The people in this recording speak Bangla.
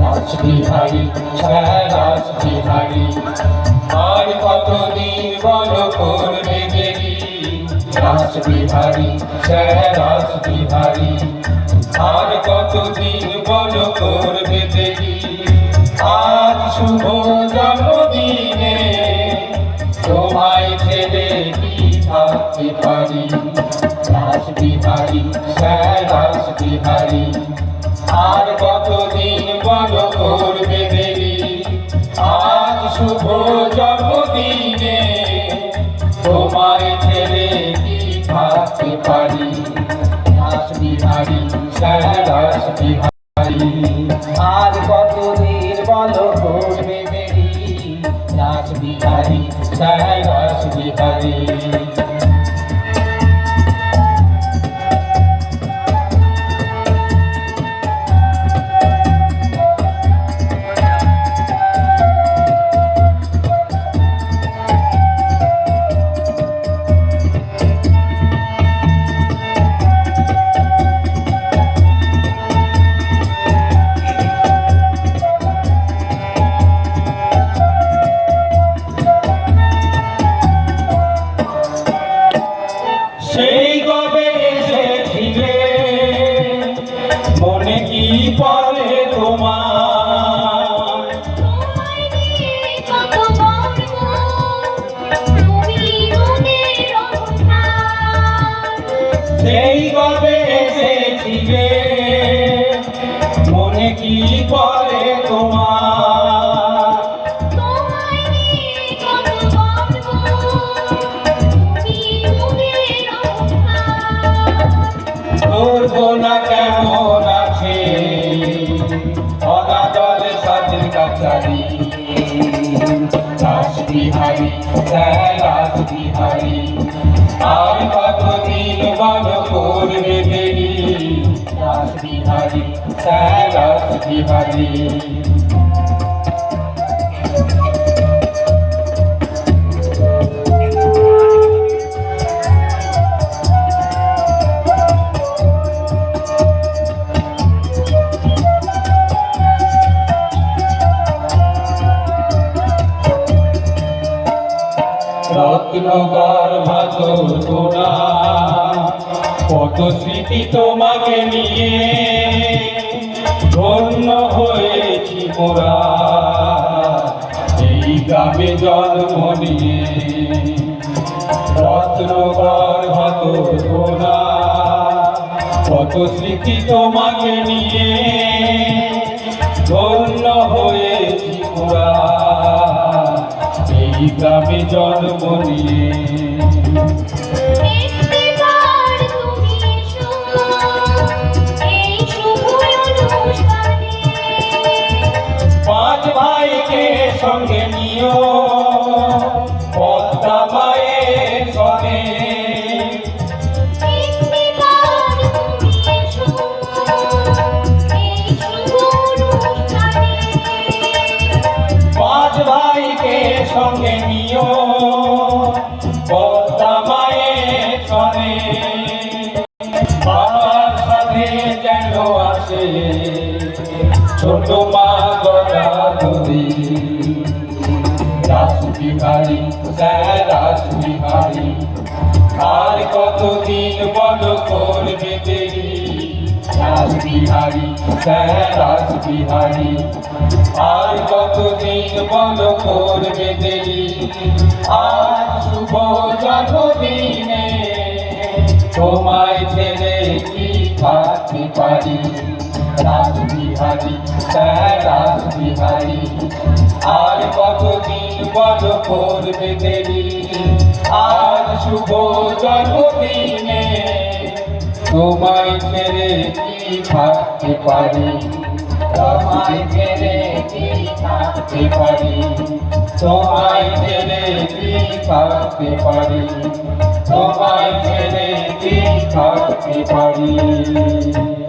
রাসবিহারী রাসবিহারী আর কতদিন বল করবে দেরি রাসবিহারী রাসবিহারী আর কতদিন বল করবে দেরি আজ শুভ জন্মদিনে থাকতে পারি রাসবিহারী রাসবিহারী আর কতদিন বল করবে দেরি আজ শুভ জন্মদিনে তোমায় ছেড়ে কি থাকতে পারি? রাসবিহারী রাসবিহারী আর কতদিন বল করবে দেরি রাসবিহারী রাসবিহারী সেই সেই কবে এসেছিলে। মনে কি পড়ে তোমার? ধরবো না কেমন আছে অনাদল সাজের কাছারি। রাসবিহারী রাসবিহারী তোরা কত স্মৃতি তোমাকে নিয়ে। ধন্য হয়েছি মোরা। এই গ্রামে জন্ম নিয়ে রত্ন গর্ভাচর তোরা কত স্মৃতি তোমাকে নিয়ে ধন্য হয়েছি মোরা। এই গ্রামে জন্ম নিয়ে বাবার সাথে যেন আসে ছোট মা গদা ধরি রাসবিহারী আর কতদিন বল করবে দেরি রাসবিহারী রাসবিহারী আর কতদিন বল দেরি শুভ জন্মদিনে তোমায় ছেড়ে কি থাকতে পারি? রাসবিহারী রাসবিহারী আর কতদিন বড় করবে দেরি? আর শুভ জন্মদিনে তোমায় ছেড়ে কি থাকতে পারি? তোমায় ছেড়ে কি থাকতে পারি। তোমায় ছেড়ে কি থাকতে পারি। তোমায় ছেড়ে কি থাকতে পারি।